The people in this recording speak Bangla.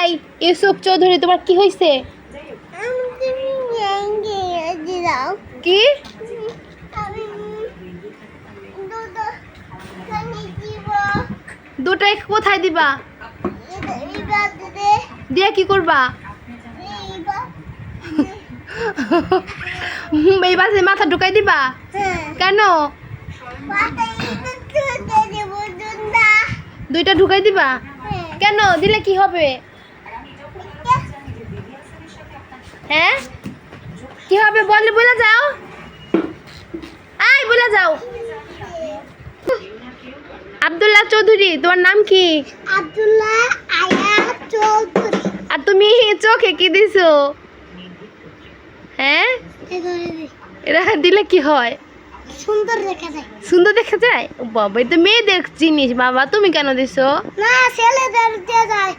এই, ইউসুফ চৌধুরী, তোমার কি হয়েছে কি? দুটাই কোথায় দিবা? দিয়ে কি করবা? এই বাসে মাথা ঢুকাই দিবা? কেন? দুইটা ঢুকাই দিবা? কেন? দিলে কি হবে? হ্যাঁ? কি হবে বলে বলে যাও। আই বলে যাও। আব্দুল্লাহ চৌধুরী তোমার নাম কি? আব্দুল্লাহ আয়া চৌধুরী। আর তুমি চোখে কি দিছো? হ্যাঁ? এটা দিলে কি হয়? সুন্দর দেখা যায়। সুন্দর দেখা যায়? বাবা এটা মেয়েদের জিনিস বাবা। তুমি কেন দিছো? না ছেলেদের দিয়ে যায়।